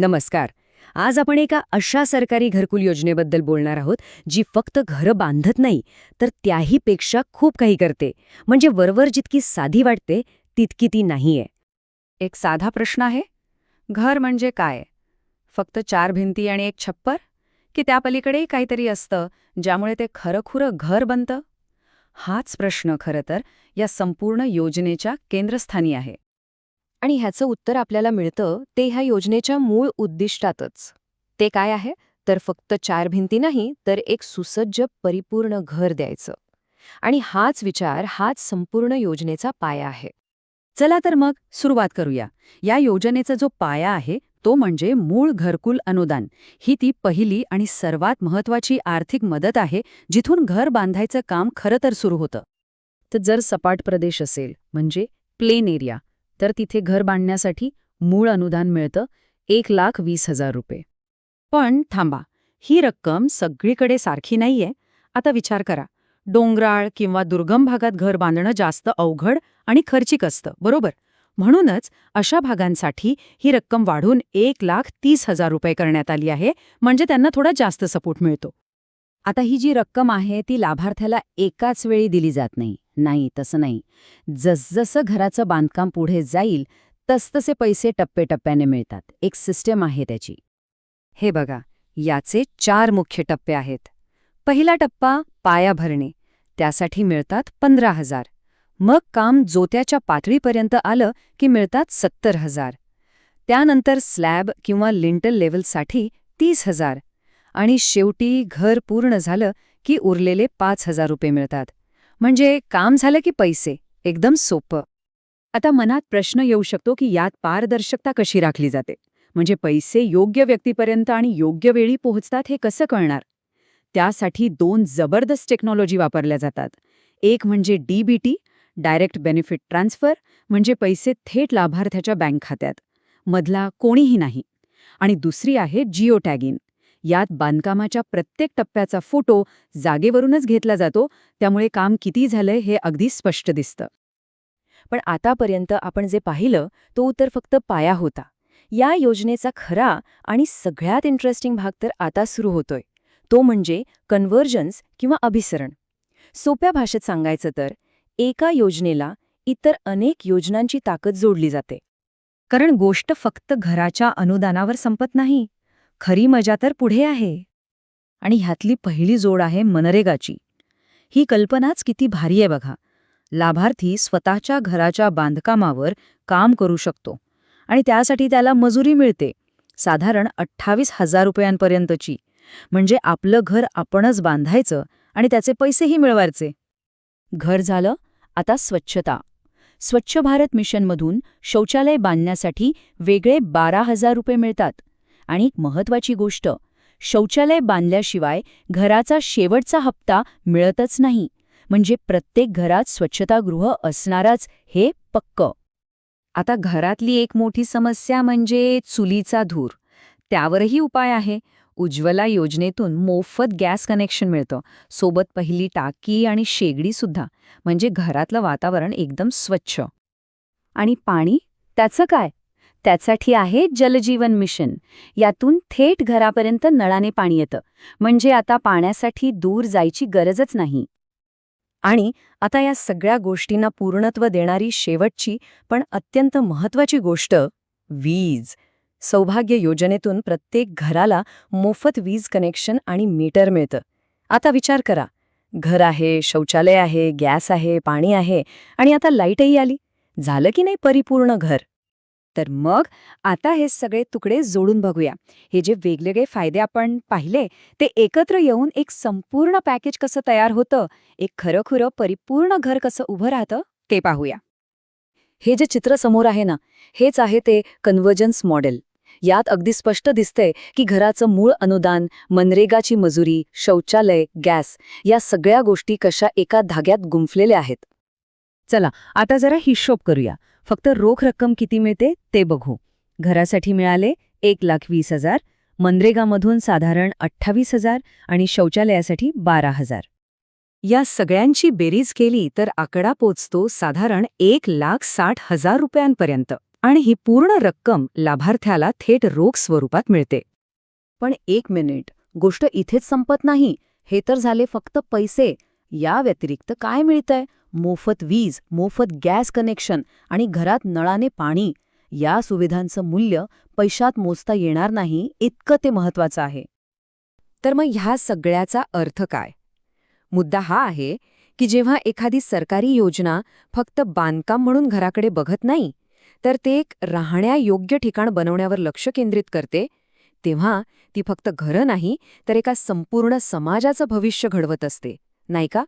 नमस्कार. आज आपण एका अशा सरकारी घरकुल योजनेबद्दल बोलणार आहोत जी फक्त घरं बांधत नाही तर त्याही पेक्षा खूप काही करते. म्हणजे वरवर जितकी साधी वाटते तितकी ती नाहीये. एक साधा प्रश्न आहे. घर म्हणजे काय? फक्त चार भिंती आणि एक छप्पर? की त्या पलीकडेही काहीतरी असतं ज्यामुळे ते खरंखुरं घर बनतं? हाच प्रश्न खरं तर या संपूर्ण योजनेच्या केंद्रस्थानी आहे. आणि ह्याचं उत्तर आपल्याला मिळतं ते ह्या योजनेच्या मूळ उद्दिष्टातच. ते काय आहे? तर फक्त चार भिंती नाही तर एक सुसज्ज परिपूर्ण घर द्यायचं. आणि हाच विचार हाच संपूर्ण योजनेचा पाया आहे. चला तर मग सुरुवात करूया. या योजनेचा जो पाया आहे तो म्हणजे मूळ घरकुल अनुदान. ही ती पहिली आणि सर्वात महत्वाची आर्थिक मदत आहे जिथून घर बांधायचं काम खरं तर सुरू होतं. तर जर सपाट प्रदेश असेल म्हणजे प्लेन एरिया तर तिथे घर बांधण्यासाठी मूळ अनुदान मिळतं एक लाख वीस हजार रुपये. पण थांबा ही रक्कम सगळीकडे सारखी नाहीये. आता विचार करा डोंगराळ किंवा दुर्गम भागात घर बांधणं जास्त अवघड आणि खर्चिक असतं बरोबर? म्हणूनच अशा भागांसाठी ही रक्कम वाढून एक लाख तीस हजार रुपये करण्यात आली आहे म्हणजे त्यांना थोडा जास्त सपोर्ट मिळतो. आता ही जी रक्कम आहे ती लाभार्थ्याला एकाच वेळी दिली जात नाही. नाही तसं नाही. जसजसं घराचं बांधकाम पुढे जाईल तसतसे पैसे टप्प्याटप्प्याने मिळतात. एक सिस्टम आहे त्याची. हे बघा याचे चार मुख्य टप्पे आहेत. पहिला टप्पा पाया भरणे. त्यासाठी मिळतात पंधरा हजार. मग काम जोत्याच्या पातळीपर्यंत आलं की मिळतात सत्तर हजार. त्यानंतर स्लॅब किंवा लिंटल लेवलसाठी तीस हजार. आणि शेवटी घर पूर्ण झालं की उरलेले पाच हजार रुपये मिळतात. म्हणजे काम झालं की पैसे. एकदम सोपं. आता मनात प्रश्न येऊ शकतो की यात पारदर्शकता कशी राखली जाते? म्हणजे पैसे योग्य व्यक्तीपर्यंत आणि योग्य वेळी पोहोचतात हे कसं कळणार? त्यासाठी दोन जबरदस्त टेक्नॉलॉजी वापरल्या जातात. एक म्हणजे डीबीटी डायरेक्ट बेनिफिट ट्रान्सफर म्हणजे पैसे थेट लाभार्थ्याच्या बँक खात्यात. मधला कोणीही नाही. आणि दुसरी आहे जिओ टॅगिन यात बांधकामाच्या प्रत्येक टप्प्याचा फोटो जागेवरूनच घेतला जातो त्यामुळे काम किती झालंय हे अगदी स्पष्ट दिसतं. पण आतापर्यंत आपण जे पाहिलं तो उत्तर फक्त पाया होता. या योजनेचा खरा आणि सगळ्यात इंटरेस्टिंग भाग तर आता सुरू होतोय. तो म्हणजे कन्व्हर्जन्स किंवा अभिसरण. सोप्या भाषेत सांगायचं तर एका योजनेला इतर अनेक योजनांची ताकद जोडली जाते. कारण गोष्ट फक्त घराच्या अनुदानावर संपत नाही. खरी मजा तर पुढे आहे. आणि ह्यातली पहिली जोड आहे मनरेगाची. ही कल्पनाच किती भारी आहे बघा. लाभार्थी स्वतःच्या घराच्या बांधकामावर काम करू शकतो. आणि त्यासाठी त्याला मजुरी मिळते. साधारण अठ्ठावीस हजार रुपयांपर्यंतची. म्हणजे आपलं घर आपणच बांधायचं आणि त्याचे पैसेही मिळवायचे. घर झालं आता स्वच्छता. स्वच्छ भारत मिशनमधून शौचालय बांधण्यासाठी वेगळे बारा हजार रुपये मिळतात. आणि एक महत्वाची गोष्ट शौचालय बांधल्याशिवाय घराचा शेवटचा हप्ता मिळतच नाही. म्हणजे प्रत्येक घरात स्वच्छतागृह असणारच हे पक्क. आता घरातली एक मोठी समस्या म्हणजे चुलीचा धूर. त्यावरही उपाय आहे. उज्ज्वला योजनेतून मोफत गॅस कनेक्शन मिळतं. सोबत पहिली टाकी आणि शेगडीसुद्धा म्हणजे घरातलं वातावरण एकदम स्वच्छ. आणि पाणी? त्याचं काय? त्यासाठी आहे जलजीवन मिशन. यातून थेट घरापर्यंत नळाने पाणी येतं. म्हणजे आता पाण्यासाठी दूर जायची गरजच नाही. आणि आता या सगळ्या गोष्टींना पूर्णत्व देणारी शेवटची पण अत्यंत महत्वाची गोष्ट वीज. सौभाग्य योजनेतून प्रत्येक घराला मोफत वीज कनेक्शन आणि मीटर मिळतं. आता विचार करा. घर आहे शौचालय आहे गॅस आहे पाणी आहे आणि आता लाईटही आली. झालं की नाही परिपूर्ण घर? तर मग आता हे सगळे तुकडे जोडून बघूया. हे जे वेगवेगळे फायदे आपण पाहिले ते एकत्र येऊन एक संपूर्ण पॅकेज कसं तयार होतं एक खरंखुरं परिपूर्ण घर कसं उभं राहतं ते पाहूया. हे जे चित्र समोर आहे ना हेच आहे ते कन्व्हर्जन्स मॉडेल. यात अगदी स्पष्ट दिसतंय की घराचं मूळ अनुदान मनरेगाची मजुरी शौचालय गॅस या सगळ्या गोष्टी कशा एका धाग्यात गुंफलेल्या आहेत. चला आता जरा हिशोब करूया. फक्त रोख रक्कम किती मिळते ते बघू. घरासाठी मिळाले एक लाख वीस हजार मनरेगामधून साधारण अठ्ठावीस हजार आणि शौचालयासाठी बारा हजार. या सगळ्यांची बेरीज केली तर आकडा पोचतो साधारण एक लाख साठ हजार रुपयांपर्यंत आणि ही पूर्ण रक्कम लाभार्थ्याला थेट रोख स्वरूपात मिळते. पण एक मिनिट गोष्ट इथेच संपत नाही. हे तर झाले फक्त पैसे. या व्यतिरिक्त काय मिळतंय? मोफत वीज मोफत गॅस कनेक्शन आणि घरात नळाने पाणी. या सुविधांचं मूल्य पैशात मोजता येणार नाही इतकं ते महत्वाचं आहे. तर मग ह्या सगळ्याचा अर्थ काय? मुद्दा हा आहे की जेव्हा एखादी सरकारी योजना फक्त बांधकाम म्हणून घराकडे बघत नाही तर ते एक राहण्यायोग्य ठिकाण बनवण्यावर लक्ष केंद्रित करते तेव्हा ती फक्त घरं नाही तर एका संपूर्ण समाजाचं भविष्य घडवत असते. नाही का